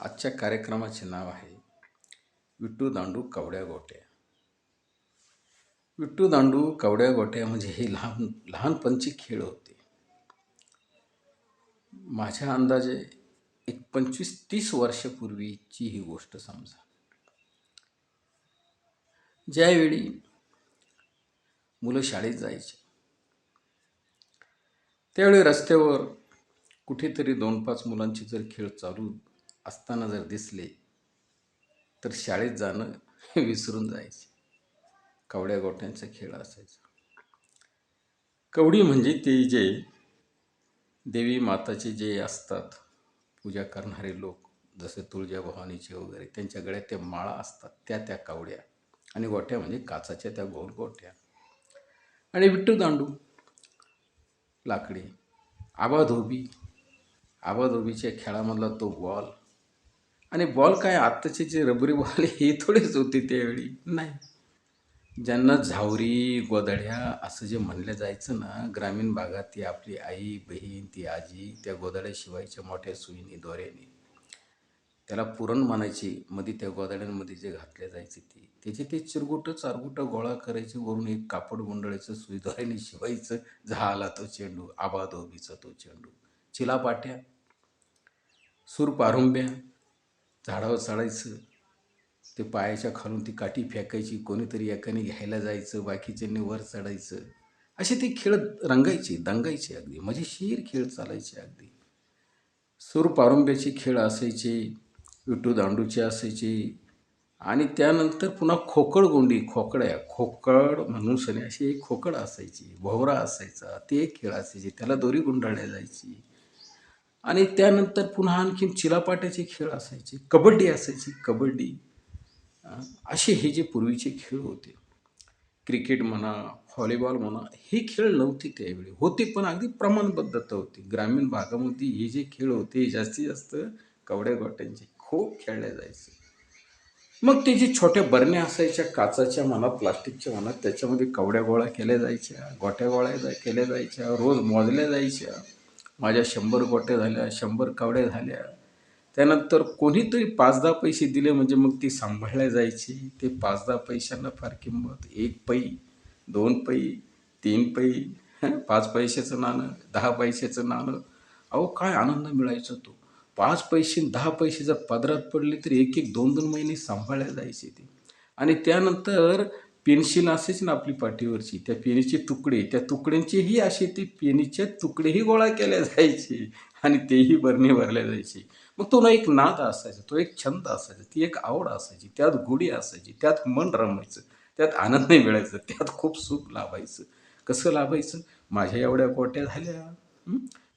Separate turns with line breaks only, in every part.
आजच्या कार्यक्रमाचे नाव आहे विट्टू दांडू कवड्या गोट्या. विट्टू दांडू कवड्या गोट्या म्हणजे हे लहान लहानपणचे खेळ होते. माझ्या अंदाजे एक पंचवीस तीस वर्षापूर्वीची ही गोष्ट समजा. ज्यावेळी मुलं शाळेत जायची त्यावेळी रस्त्यावर कुठेतरी दोन पाच मुलांचे जर खेळ चालू असताना जर दिसले तर शाळेत जाणं विसरून जायचे. कवड्या गोट्यांचा खेळ असायचा. कवडी म्हणजे ते जे देवी माताचे जे असतात पूजा करणारे लोक जसे तुळजाभवानीचे वगैरे त्यांच्या गळ्यात त्या माळा असतात त्या त्या कवड्या. आणि गोट्या म्हणजे काचाच्या त्या गोल गोट्या. आणि विट्टू दांडू लाकडी. आबाधोबी. आबाधोबीच्या खेळामधला तो बॉल आणि बॉल काय आत्ताचे जे रबरी बॉल हे थोडेच होते त्यावेळी. नाही. ज्यांना झावरी गोदड्या असं जे म्हणलं जायचं ना ग्रामीण भागात ती आपली आई बहीण ती आजी त्या गोदड्या शिवायच्या मोठ्या सुईने दोऱ्याने त्याला पुरण म्हणायची मध्ये त्या गोदड्यांमध्ये जे घातले जायचे ते त्याचे ते चिरगुटं चारगुटं गोळा करायचे वरून एक कापड गुंडळायचं सुई दोऱ्याने शिवायचं झाला तो चेंडू आबाधोबीचा तो चेंडू. चिलापाट्या सूर पारुंब्या झाडावर चढायचं. ते पायाच्या खालून ती काठी फेकायची कोणीतरी एकाने घ्यायला जायचं बाकीच्यांनी वर चढायचं. असे ते खेळ रंगायचे दंगायचे अगदी. मजेशीर खेळ चालायचे अगदी. सुरपारुंब्याचे खेळ असायचे विटू दांडूचे असायचे. आणि त्यानंतर पुन्हा खोकडगोंडी खोकड्या. खोकड म्हणून सने अशी एक खोकड असायची भोवरा असायचा ते एक खेळ असायचे. त्याला दोरी गुंडाळल्या जायची. आणि त्यानंतर पुन्हा आणखीन चिलापाट्याचे खेळ असायचे कबड्डी असायची कबड्डी. असे हे जे पूर्वीचे खेळ होते. क्रिकेट म्हणा व्हॉलीबॉल म्हणा हे खेळ नव्हते त्यावेळी. होते पण अगदी प्रमाणबद्धता होती. ग्रामीण भागामध्ये हे जे खेळ होते हे जास्तीत जास्त कवड्या गोट्यांचे खूप खेळले जायचे. मग ते जे छोट्या बरण्या असायच्या काचाच्या म्हणा प्लास्टिकच्या म्हणा त्याच्यामध्ये कवड्या गोळा केल्या जायच्या गोट्या गोळ्या जा केल्या जायच्या रोज मोजल्या जायच्या. माझ्या शंभर गोट्या झाल्या शंभर कावड्या झाल्या. त्यानंतर कोणीतरी पाच दहा पैसे दिले म्हणजे मग ती सांभाळल्या जायची. ते पाच दहा पैशांना फार किंमत. एक पै दोन पै तीन पै पाच पैशाचं नाणं दहा पैशाचं नाणं. अहो काय आनंद मिळायचा तो. पाच पैसे दहा पैसे जर पदरात पडले तर एक एक दोन दोन महिने सांभाळल्या जायचे ते. आणि त्यानंतर पेन्सिल असेच ना आपली पाठीवरची त्या पेनीचे तुकडे त्या तुकड्यांचेही असे ते पेनीचे तुकडेही गोळा केले जायचे आणि तेही बरणी भरल्या जायचे. मग तो ना एक नाद असायचा तो एक छंद असायचा ती एक आवड असायची त्यात गोडी असायची त्यात मन रमायचं त्यात आनंद मिळायचं त्यात खूप सुख लाभायचं. कसं लाभायचं? माझ्या एवढ्या गोट्या झाल्या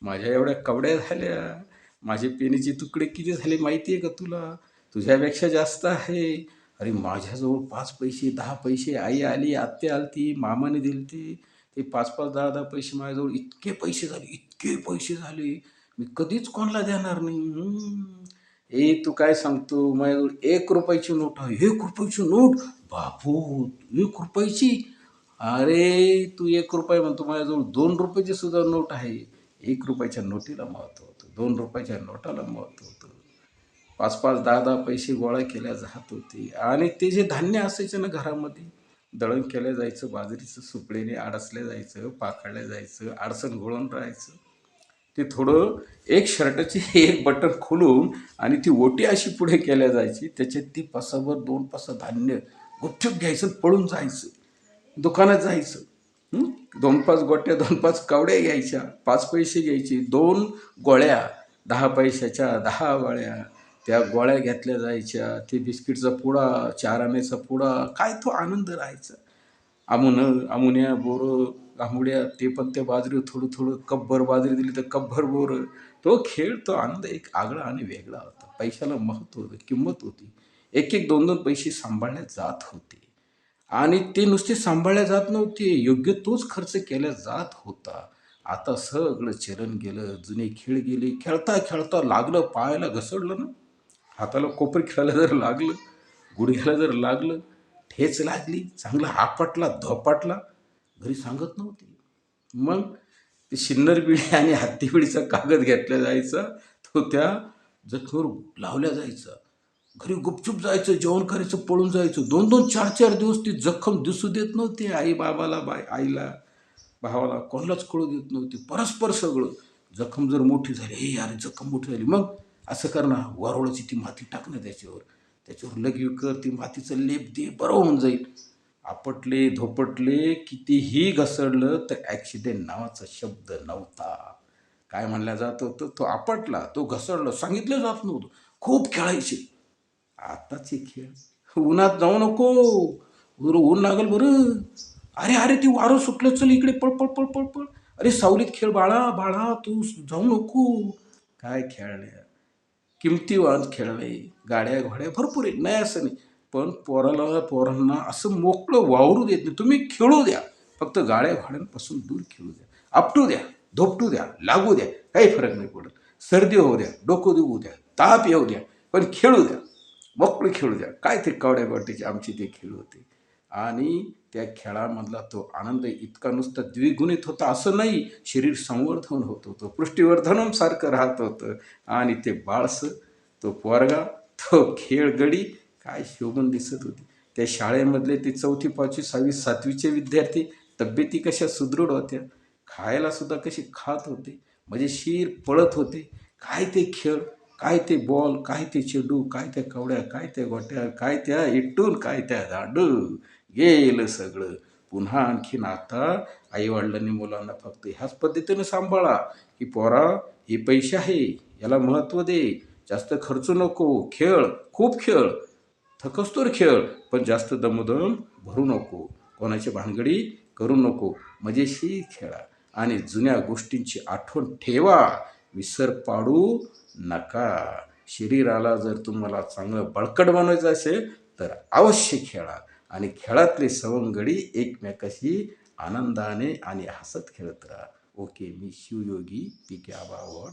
माझ्या एवढ्या कवड्या झाल्या माझे पेनीचे तुकडे किती झाले माहिती आहे का तुला? तुझ्यापेक्षा जास्त आहे. अरे माझ्याजवळ पाच पैसे दहा पैसे आई आली आत्या आलती मामाने दिलते. ते पाच पाच दहा दहा पैसे माझ्याजवळ इतके पैसे झाले इतके पैसे झाले. मी कधीच कोणाला देणार नाही. ए तू काय सांगतो? माझ्याजवळ एक रुपयाची नोट आहे एक रुपयाची नोट. बापू एक रुपयाची? अरे तू एक रुपये म्हणतो माझ्याजवळ दोन रुपयाची सुद्धा नोट आहे. एक रुपयाच्या नोटीला महत्त्व होतं दोन रुपयाच्या नोटाला महत्त्व होतं. पाच पाच दहा दहा पैसे गोळा केल्या जात होते. आणि ते जे धान्य असायचं ना घरामध्ये दळण केलं जायचं बाजरीचं सुपळीने आडसलं जायचं पाखडलं जायचं आडसण घोळून राहायचं. ते थोडं एक शर्टाची एक बटन खोलून आणि ती ओटी अशी पुढे केल्या जायची. त्याच्यात ती पासाभर दोन पासा धान्य गुपचूप घ्यायचं पळून जायचं. दुकानात जायचं. दोन पाच गोट्या दोन पाच कवड्या घ्यायच्या. पाच पैसे घ्यायचे. दोन गोळ्या दहा पैशाच्या दहा गोळ्या. त्या गोळ्या घेतल्या जायच्या ते बिस्किटचा पुडा चार आण्याचा पुडा काय तो आनंद राहायचा. आमुनं आमुन्या बोरं घामुड्या ते पण त्या बाजरी थोडं थोडं कपभर बाजरी दिली तर कपभर बोरं. तो खेळ तो आनंद एक आगळा आणि वेगळा होता. पैशाला महत्त्व होतं किंमत होती. एक एक दोन दोन पैसे सांभाळल्या जात होते. आणि ते नुसते सांभाळल्या जात नव्हते योग्य तोच खर्च केला जात होता. आता सगळं चरण गेलं जुने खेळ गेले खेळता खेळता लागलं पायाला घसरलं ना. हाताला कोपरी खेळायला जर लागलं गुडघ्याला जर लागलं ठेच लागली चांगला आपटला धोपाटला घरी सांगत नव्हती. मग ते शिन्नर बिळी आणि हत्तीबिळीचा कागद घेतला जायचा तो त्या जखमीवर लावल्या जायचा. घरी गुपचूप जायचं जेवण करायचं पळून जायचं. दोन दोन चार चार दिवस ती जखम दिसू देत नव्हती आई बाबाला बाय आईला भावाला कोणालाच कळू देत नव्हती. परस्पर सगळं. जखम जर मोठी झाली हे अरे जखम मोठी झाली. मग असं कर ना वारोळाची ती माती टाक ना त्याच्यावर. त्याच्यावर लगी कर ती मातीचं लेप दे बरं होऊन जाईल. आपटले धोपटले कितीही घसरलं तर ॲक्सिडेंट नावाचा शब्द नव्हता. काय म्हणला जात होतं? तो आपटला तो घसरला सांगितलं जात नव्हतं. खूप खेळायचे. आताचे खेळ. उन्हात जाऊ नको. बरं ऊन लागल बरं. अरे अरे ती वारं सुटलं. चल इकडे पळ पळ पळ पळ पळ. अरे सावलीत खेळ बाळा बाळा तू जाऊ नको. काय खेळल्या किमतीवान खेळणे गाड्या घोड्या भरपूर आहे नाही असं नाही. पण पोराला पोरांना असं मोकळं वावरू देत नाही. तुम्ही खेळू द्या. फक्त गाड्या घोड्यांपासून दूर खेळू द्या. आपटू द्या धोपटू द्या लागू द्या. काही फरक नाही पडत. सर्दी होऊ द्या डोकं दुखू द्या ताप येऊ द्या पण खेळू द्या. मोकळं खेळू द्या. काय ते कवड्या गोट्याचे आमचे ते खेळ होते. आणि त्या खेळामधला तो आनंद इतका नुसता द्विगुणित होता असं नाही शरीर संवर्धन होत होतं पुष्टीवर्धनम सारखं राहत होतं. आणि ते बाळसं तो पोरगा तो खेळगडी काय शोभून दिसत होती. त्या शाळेमधले ते चौथी पाचवी सहावी सातवीचे विद्यार्थी तब्येती कशा सुदृढ होत्या? खायला सुद्धा कशी खात होते? म्हणजे शीर पळत होते. काय ते खेळ? काय ते बॉल? काय ते चेडू? काय त्या कवड्या? काय त्या गोट्या? काय त्या इटून काय त्या दांडू? गेलं सगळं. पुन्हा आणखीन आता आईवडिलांनी मुलांना फक्त ह्याच पद्धतीने सांभाळा की पोरा हे पैसे आहे याला महत्त्व दे. जास्त खर्च नको. खेळ खूप खेळ. थकस्तोर खेळ पण जास्त दमोदम भरू नको. कोणाची भानगडी करू नको. मजेशी खेळा. आणि जुन्या गोष्टींची आठवण ठेवा. विसर पाडू नका. शरीराला जर तुम्हाला चांगलं बळकट बनवायचं असेल तर अवश्य खेळा. आणि खेळातली सवंगडी एकमेकाशी आनंदाने आणि हसत खेळत राहा. ओके मी शिवयोगी पी के आबावड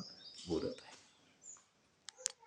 बोलत आहे.